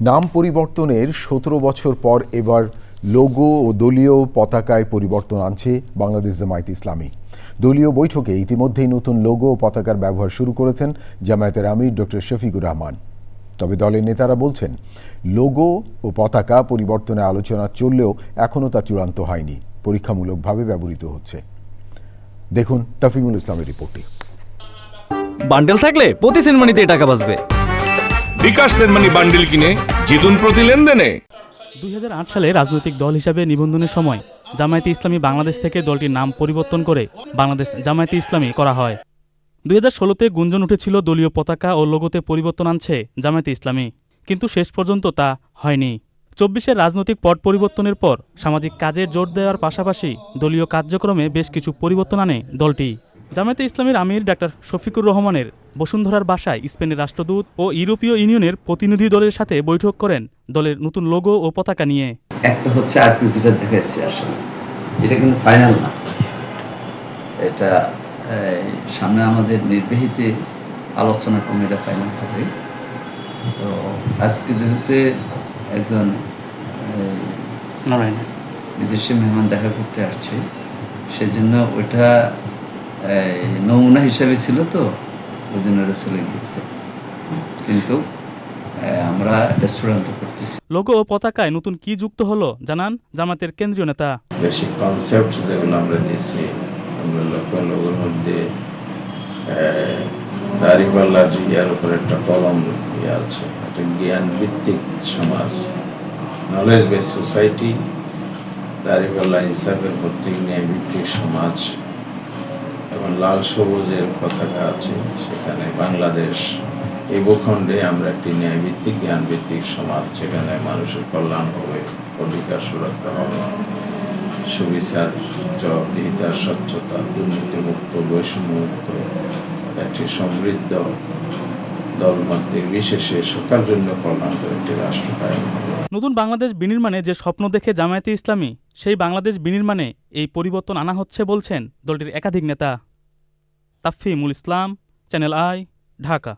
নাম পরিবর্তনের সতেরো বছর পর এবার লোগো ও দলীয় পতাকায় পরিবর্তন আনছে বাংলাদেশ জামায়াত ইসলামী। দলীয় বৈঠকে ইতিমধ্যেই নতুন লোগো ও পতাকার ব্যবহার শুরু করেছেন জামায়াতের আমির ডক্টর শফিকুর রহমান। তবে দলের নেতারা বলছেন, লোগো ও পতাকা পরিবর্তনে আলোচনা চললেও এখনও তা চূড়ান্ত হয়নি, পরীক্ষামূলকভাবে ব্যবহৃত হচ্ছে। দেখুন তাফিমুল ইসলামের রিপোর্টটি। বান্ডেল থাকলে প্রতি সেনমানিতে টাকা বাঁচবে। বিকাশ সেনমানি বান্ডিল কিনে জিতুন প্রতি লেনদেনে। দুই সালে রাজনৈতিক দল হিসাবে নিবন্ধনের সময় জামায়াতে ইসলামী বাংলাদেশ থেকে দলটির নাম পরিবর্তন করে বাংলাদেশ জামায়াতে ইসলামী করা হয়। দুই হাজার ষোলোতে গুঞ্জন উঠেছিল দলীয় পতাকা ও লোগোতে পরিবর্তন আনছে জামায়াতে ইসলামী, কিন্তু শেষ পর্যন্ত তা হয়নি। চব্বিশের রাজনৈতিক পট পরিবর্তনের পর সামাজিক কাজে জোর দেওয়ার পাশাপাশি দলীয় কার্যক্রমে বেশ কিছু পরিবর্তন আনে দলটি। জামায়াতে ইসলামের আমির ডাক্তার শফিকুর রহমানের বসুন্ধরার বাসায় স্পেনের রাষ্ট্রদূত ও ইউরোপীয় ইউনিয়নের প্রতিনিধি দলের সাথে বৈঠক করেন দলের নতুন লোগো ও পতাকা নিয়ে। একটা হচ্ছে আজকে যেটা দেখাচ্ছি আসলে এটা কিন্তু ফাইনাল না। এটা সামনে আমাদের নির্বাহীতে আলোচনা করলে এটা ফাইনাল হবে। তো আজকে যেহেতু একজন বিদেশি মেহমান দেখা করতে আসছে সেজন্য ওইটা নমুনা হিসাবে ছিল তো ওই জন্য ওটা চলে গিয়েছে। কিন্তু আমরা এটা চূড়ান্ত করতেছি। লোগো ও পতাকায় নতুন কি যুক্ত হলো জানান জামাতের কেন্দ্রীয় নেতা। বেসিক কনসেপ্ট যেগুলো আমরা দিয়েছি আমরা লোকাল লোগোর মধ্যে দাঁড়িপাল্লার ইয়ার উপর একটা কলম ইয়ে আছে একটা জ্ঞান ভিত্তিক সমাজ নলেজ বেস সোসাইটি দাঁড়িপাল্লা ইনসাফের প্রত্যেক ন্যায় ভিত্তিক সমাজ এবং লাল সবুজের পতাকা আছে, সেখানে বাংলাদেশ এই ভূখণ্ডে আমরা একটি ন্যায় ভিত্তিক জ্ঞান ভিত্তিক সমাজ, যেখানে মানুষের কল্যাণ হবে, অধিকার সুরক্ষা হবে, সুবিচার, জবাবদিহিতা, স্বচ্ছতা, দুর্নীতিমুক্ত, বৈষম্যমুক্ত, একটি সমৃদ্ধ দলমত নির্বিশেষে সকাল জন্য কল্যাণকর একটি রাষ্ট্র নতুন বাংলাদেশ বিনির্মাণে যে স্বপ্ন দেখে জামায়াতে ইসলামী, সেই বাংলাদেশ বিনির্মাণে এই পরিবর্তন আনা হচ্ছে বলছেন দলটির একাধিক নেতা। Tafimul Islam Channel I Dhaka